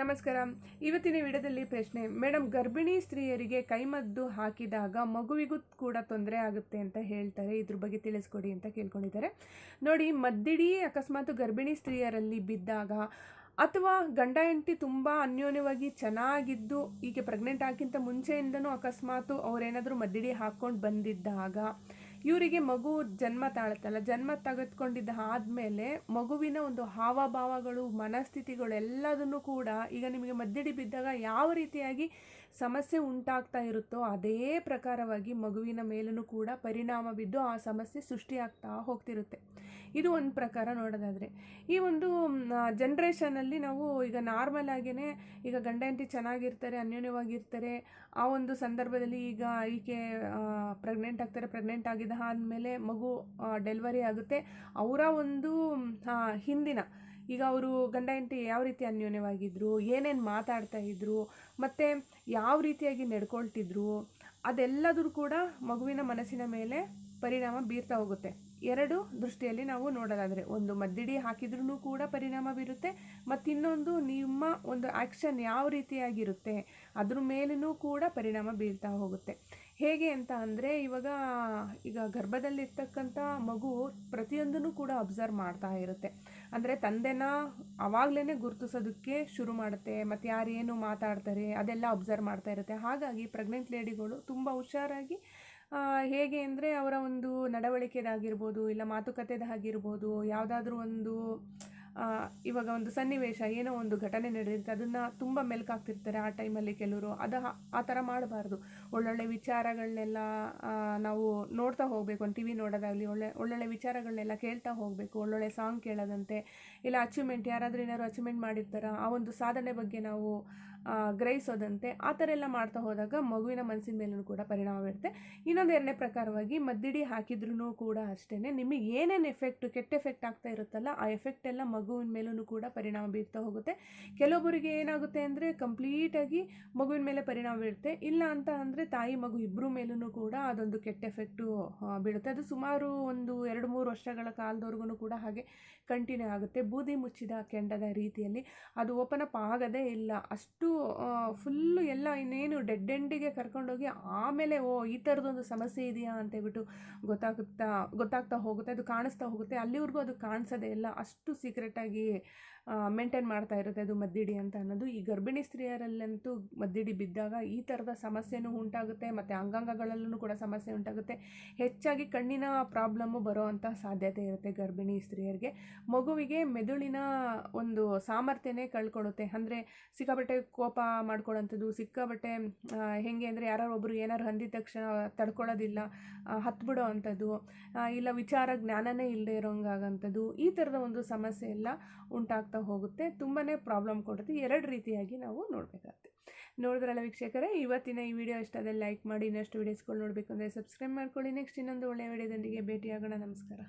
ನಮಸ್ಕಾರ. ಇವತ್ತಿನ ವಿಡಿಯೋದಲ್ಲಿ ಪ್ರಶ್ನೆ ಮೇಡಮ್ ಗರ್ಭಿಣಿ ಸ್ತ್ರೀಯರಿಗೆ ಕೈಮದ್ದು ಹಾಕಿದಾಗ ಮಗುವಿಗೂ ಕೂಡ ತೊಂದರೆ ಆಗುತ್ತೆ ಅಂತ ಹೇಳ್ತಾರೆ. ಇದ್ರ ಬಗ್ಗೆ ತಿಳಿಸ್ಕೊಡಿ ಅಂತ ಕೇಳ್ಕೊಂಡಿದ್ದಾರೆ. ನೋಡಿ, ಮದ್ದಿಡಿ ಅಕಸ್ಮಾತ್ ಗರ್ಭಿಣಿ ಸ್ತ್ರೀಯರಲ್ಲಿ ಬಿದ್ದಾಗ ಅಥವಾ ಗಂಡ ಹೆಂಡತಿ ತುಂಬ ಅನ್ಯೋನ್ಯವಾಗಿ ಚೆನ್ನಾಗಿದ್ದು ಈಗ ಪ್ರೆಗ್ನೆಂಟ್ ಆಗಿಂತ ಮುಂಚೆಯಿಂದನೂ ಅಕಸ್ಮಾತ್ ಅವರೇನಾದರೂ ಮದ್ದಿಡಿ ಹಾಕ್ಕೊಂಡು ಬಂದಿದ್ದಾಗ ಇವರಿಗೆ ಮಗು ಜನ್ಮ ತಾಳತ್ತಲ್ಲ, ಜನ್ಮ ತೆಗೆದುಕೊಂಡಿದ್ದ ಆದಮೇಲೆ ಮಗುವಿನ ಒಂದು ಹಾವಭಾವಗಳು, ಮನಸ್ಥಿತಿಗಳು ಎಲ್ಲದನ್ನು ಕೂಡ ಈಗ ನಿಮಗೆ ಮದ್ದಿಡಿ ಬಿದ್ದಾಗ ಯಾವ ರೀತಿಯಾಗಿ ಸಮಸ್ಯೆ ಉಂಟಾಗ್ತಾ ಇರುತ್ತೋ ಅದೇ ಪ್ರಕಾರವಾಗಿ ಮಗುವಿನ ಮೇಲೂ ಕೂಡ ಪರಿಣಾಮ ಬಿದ್ದು ಆ ಸಮಸ್ಯೆ ಸೃಷ್ಟಿಯಾಗ್ತಾ ಹೋಗ್ತಿರುತ್ತೆ. ಇದು ಒಂದು ಪ್ರಕಾರ ನೋಡೋದಾದರೆ. ಈ ಒಂದು ಜನ್ರೇಷನಲ್ಲಿ ನಾವು ಈಗ ನಾರ್ಮಲ್ ಆಗಿಯೇ ಈಗ ಗಂಡ ಹೆಂಡತಿ ಚೆನ್ನಾಗಿರ್ತಾರೆ, ಅನ್ಯೋನ್ಯವಾಗಿರ್ತಾರೆ, ಆ ಒಂದು ಸಂದರ್ಭದಲ್ಲಿ ಈಗ ಈಕೆ ಪ್ರೆಗ್ನೆಂಟ್ ಆಗ್ತಾರೆ ಪ್ರೆಗ್ನೆಂಟ್ ಆಗಿದ್ದ ಆದಮೇಲೆ ಮಗು ಡೆಲಿವರಿ ಆಗುತ್ತೆ. ಅವರ ಒಂದು ಹಿಂದಿನ, ಈಗ ಅವರು ಗಂಡ ಹೆಂಡತಿ ಯಾವ ರೀತಿ ಅನ್ಯೋನ್ಯವಾಗಿದ್ದರು ಏನೇನು ಮಾತಾಡ್ತಾ ಇದ್ರು, ಮತ್ತು ಯಾವ ರೀತಿಯಾಗಿ ನಡ್ಕೊಳ್ತಿದ್ರು ಅದೆಲ್ಲದರೂ ಕೂಡ ಮಗುವಿನ ಮನಸ್ಸಿನ ಮೇಲೆ ಪರಿಣಾಮ ಬೀರ್ತಾ ಹೋಗುತ್ತೆ. ಎರಡು ದೃಷ್ಟಿಯಲ್ಲಿ ನಾವು ನೋಡೋದಾದರೆ, ಒಂದು ಮದ್ದಿಡಿ ಹಾಕಿದ್ರೂ ಕೂಡ ಪರಿಣಾಮ ಬೀರುತ್ತೆ, ಮತ್ತಿನ್ನೊಂದು ನಿಮ್ಮ ಒಂದು ಆ್ಯಕ್ಷನ್ ಯಾವ ರೀತಿಯಾಗಿರುತ್ತೆ, ಅದ್ರ ಮೇಲೂ ಕೂಡ ಪರಿಣಾಮ ಬೀರ್ತಾ ಹೋಗುತ್ತೆ. ಹೇಗೆ ಅಂತ ಅಂದರೆ ಇವಾಗ ಈಗ ಗರ್ಭದಲ್ಲಿರ್ತಕ್ಕಂಥ ಮಗು ಪ್ರತಿಯೊಂದನ್ನು ಕೂಡ ಅಬ್ಸರ್ವ್ ಮಾಡ್ತಾ ಇರುತ್ತೆ. ಅಂದರೆ ತಂದೆನ ಆವಾಗಲೇ ಗುರುತಿಸೋದಕ್ಕೆ ಶುರು ಮಾಡುತ್ತೆ, ಮತ್ತು ಯಾರು ಏನು ಮಾತಾಡ್ತಾರೆ ಅದೆಲ್ಲ ಅಬ್ಸರ್ವ್ ಮಾಡ್ತಾ ಇರುತ್ತೆ. ಹಾಗಾಗಿ ಪ್ರೆಗ್ನೆಂಟ್ ಲೇಡಿಗಳು ತುಂಬ ಹುಷಾರಾಗಿ ಹೇಗೆ ಅಂದರೆ ಅವರ ಒಂದು ನಡವಳಿಕೆದಾಗಿರ್ಬೋದು, ಇಲ್ಲ ಮಾತುಕತೆದಾಗಿರ್ಬೋದು, ಯಾವುದಾದ್ರೂ ಒಂದು ಇವಾಗ ಒಂದು ಸನ್ನಿವೇಶ, ಏನೋ ಒಂದು ಘಟನೆ ನಡೆದಿರುತ್ತೆ, ಅದನ್ನು ತುಂಬ ಮೆಲ್ಕಾಗ್ತಿರ್ತಾರೆ ಆ ಟೈಮಲ್ಲಿ ಕೆಲವರು. ಅದು ಆ ಥರ ಮಾಡಬಾರ್ದು. ಒಳ್ಳೊಳ್ಳೆ ವಿಚಾರಗಳನ್ನೆಲ್ಲ ನಾವು ನೋಡ್ತಾ ಹೋಗಬೇಕು, ಒಂದು ಟಿ ವಿ ನೋಡೋದಾಗಲಿ, ಒಳ್ಳೆ, ಒಳ್ಳೊಳ್ಳೆ ವಿಚಾರಗಳನ್ನೆಲ್ಲ ಕೇಳ್ತಾ ಹೋಗಬೇಕು, ಒಳ್ಳೊಳ್ಳೆ ಸಾಂಗ್ ಕೇಳೋದಂತೆ, ಇಲ್ಲ ಅಚೀವ್ಮೆಂಟ್ ಯಾರಾದರೂ ಏನಾದ್ರು ಅಚೀವ್ಮೆಂಟ್ ಮಾಡಿರ್ತಾರ, ಆ ಒಂದು ಸಾಧನೆ ಬಗ್ಗೆ ನಾವು ಗ್ರಹಿಸೋದಂತೆ ಆ ಥರ ಎಲ್ಲ ಮಾಡ್ತಾ ಹೋದಾಗ ಮಗುವಿನ ಮನಸ್ಸಿನ ಮೇಲೂ ಕೂಡ ಪರಿಣಾಮ ಬೀರುತ್ತೆ. ಇನ್ನೊಂದು ಎರಡನೇ ಪ್ರಕಾರವಾಗಿ ಮದ್ದಿಡಿ ಹಾಕಿದ್ರೂ ಕೂಡ ಅಷ್ಟೇ ನಿಮಗೆ ಏನೇನು ಎಫೆಕ್ಟ್ ಕೆಟ್ಟ ಎಫೆಕ್ಟ್ ಆಗ್ತಾ ಇರುತ್ತಲ್ಲ ಆ ಎಫೆಕ್ಟ್ ಎಲ್ಲ ಮಗುವಿನ ಮೇಲೂ ಕೂಡ ಪರಿಣಾಮ ಬೀರ್ತಾ ಹೋಗುತ್ತೆ. ಕೆಲವೊಬ್ಬರಿಗೆ ಏನಾಗುತ್ತೆ ಅಂದರೆ ಕಂಪ್ಲೀಟಾಗಿ ಮಗುವಿನ ಮೇಲೆ ಪರಿಣಾಮ ಬೀರುತ್ತೆ. ಇಲ್ಲ ಅಂತ ಅಂದರೆ ತಾಯಿ, ಮಗು ಇಬ್ಬರ ಮೇಲೂ ಕೂಡ ಅದೊಂದು ಕೆಟ್ಟ ಎಫೆಕ್ಟು ಬೀಳುತ್ತೆ. ಅದು ಸುಮಾರು ಒಂದು ಎರಡು ಮೂರು ವರ್ಷಗಳ ಕಾಲದವರೆಗೂ ಕೂಡ ಹಾಗೆ ಕಂಟಿನ್ಯೂ ಆಗುತ್ತೆ. ಬೂದಿ ಮುಚ್ಚಿದ ಕೆಂಡದ ರೀತಿಯಲ್ಲಿ. ಅದು ಓಪನ್ ಅಪ್ ಆಗದೇ ಇಲ್ಲ. ಅಷ್ಟು ಫುಲ್ಲು ಎಲ್ಲ ಇನ್ನೇನು ಡೆಡ್ ಎಂಡಿಗೆ ಕರ್ಕೊಂಡೋಗಿ ಆಮೇಲೆ, ಓ, ಈ ಥರದೊಂದು ಸಮಸ್ಯೆ ಇದೆಯಾ ಅಂತ ಹೇಳ್ಬಿಟ್ಟು ಗೊತ್ತಾಗುತ್ತಾ, ಗೊತ್ತಾಗ್ತಾ ಹೋಗುತ್ತೆ, ಅದು ಕಾಣಿಸ್ತಾ ಹೋಗುತ್ತೆ. ಅಲ್ಲಿವರೆಗೂ ಅದು ಕಾಣಿಸೋದೇ ಇಲ್ಲ. ಅಷ್ಟು ಸೀಕ್ರೆಟಾಗಿ ಮೇಂಟೈನ್ ಮಾಡ್ತಾ ಇರುತ್ತೆ ಅದು ಮದ್ದಿಡಿ ಅಂತ ಅನ್ನೋದು. ಈ ಗರ್ಭಿಣಿ ಸ್ತ್ರೀಯರಲ್ಲಂತೂ ಮದ್ದಿಡಿ ಬಿದ್ದಾಗ ಈ ಥರದ ಸಮಸ್ಯೆನೂ ಉಂಟಾಗುತ್ತೆ, ಮತ್ತು ಅಂಗಾಂಗಗಳಲ್ಲೂ ಕೂಡ ಸಮಸ್ಯೆ ಉಂಟಾಗುತ್ತೆ. ಹೆಚ್ಚಾಗಿ ಕಣ್ಣಿನ ಪ್ರಾಬ್ಲಮ್ಮು ಬರೋವಂಥ ಸಾಧ್ಯತೆ ಇರುತ್ತೆ ಗರ್ಭಿಣಿ ಸ್ತ್ರೀಯರಿಗೆ. ಮಗುವಿಗೆ ಮೆದುಳಿನ ಒಂದು ಸಾಮರ್ಥ್ಯನೇ ಕಳ್ಕೊಳ್ಳುತ್ತೆ ಅಂದರೆ ಸಿಕ್ಕಾಬಟ್ಟೆ ಕೋಪ ಮಾಡ್ಕೊಳ್ಳೋಂಥದ್ದು ಸಿಕ್ಕಾಬಟ್ಟೆ ಹೇಗೆ ಅಂದರೆ ಯಾರು ಒಬ್ಬರು ಏನಾರು ಅಂದಿದ ತಕ್ಷಣ ತಡ್ಕೊಳ್ಳೋದಿಲ್ಲ ಹತ್ಬಿಡೋ ಅಂಥದ್ದು ಇಲ್ಲ ವಿಚಾರ ಜ್ಞಾನನೇ ಇಲ್ಲದೆ ಇರೋಂಗಾಗಂಥದ್ದು, ಈ ಥರದ ಒಂದು ಸಮಸ್ಯೆ ಎಲ್ಲ ಉಂಟಾಗ್ತಾ ಹೋಗುತ್ತೆ. ತುಂಬಾ ಪ್ರಾಬ್ಲಮ್ ಕೊಡುತ್ತೆ. ಎರಡು ರೀತಿಯಾಗಿ ನಾವು ನೋಡಬೇಕಾಗುತ್ತೆ. ನೋಡಿದ್ರಲ್ಲ ವೀಕ್ಷಕರೇ, ಇವತ್ತಿನ ಈ ವಿಡಿಯೋ ಇಷ್ಟದಲ್ಲಿ ಲೈಕ್ ಮಾಡಿ, ಇನ್ನಷ್ಟು ವೀಡಿಯೋಸ್ಗಳು ನೋಡಬೇಕು ಅಂದರೆ ಸಬ್ಸ್ಕ್ರೈಬ್ ಮಾಡ್ಕೊಳ್ಳಿ. ನೆಕ್ಸ್ಟ್ ಇನ್ನೊಂದು ಒಳ್ಳೆಯ ವಿಡಿಯೋದೊಂದಿಗೆ ಭೇಟಿಯಾಗೋಣ. ನಮಸ್ಕಾರ.